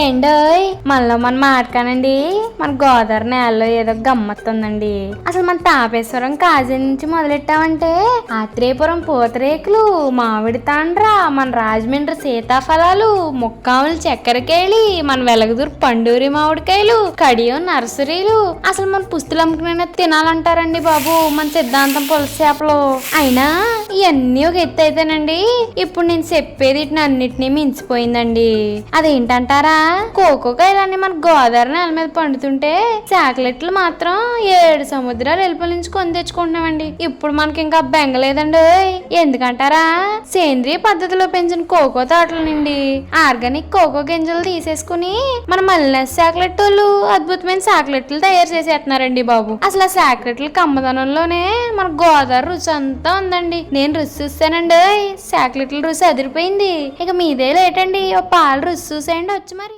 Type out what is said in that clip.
ఏండోయ్ మనలో మనం మాట్లాడండి మన గోదావరి నేలలో ఏదో గమ్మత్తుందండి. అసలు మన తాపేశ్వరం కాజీ నుంచి మొదలెట్టామంటే? ఆత్రేయపురం పూతరేకులు మామిడి తాండ్ర మన రాజమండ్రి సీతాఫలాలు ముక్కాములు చక్కెరకేళి మన వెలగదూరు పండూరి మామిడికాయలు కడియం నర్సరీలు. అసలు మన పుస్తులు అమ్ముకునే తినాలంటారండి బాబు మన సిద్ధాంతం పులసేపలు అయినా ఇవన్నీ ఒక ఎత్తు అయితేనండి. ఇప్పుడు నేను చెప్పేది అన్నిటినీ మించిపోయిందండి. అదేంటంటారా? కోకోకాయలన్నీ మన గోదావరి నేల మీద పండుతుంటే చాక్లెట్లు మాత్రం ఏడు సముద్రాలు ఎలుపల నుంచి కొని తెచ్చుకుంటున్నామండి. ఇప్పుడు మనకి ఇంకా బెంగలేదండి లేదండి ఎందుకంటారా? సేంద్రియ పద్ధతిలో పెంచిన కోకో తోటల నుండి ఆర్గానిక్ కోకో గింజలు తీసేసుకుని మన మల్లినస్ చాక్లెట్ వాళ్ళు అద్భుతమైన చాక్లెట్లు తయారు చేసేస్తున్నారండి బాబు. అసలు ఆ చాక్లెట్లు కమ్మదనంలోనే మన గోదావరి రుచి అంతా ఉందండి. నేను రుచి చూస్తానండి. ఓయ్. చాక్లెట్ల రుచి అదిరిపోయింది. ఇక మీదే లేటండి. ఓ పాలు రుచి చూసేయండి. వచ్చి మరి.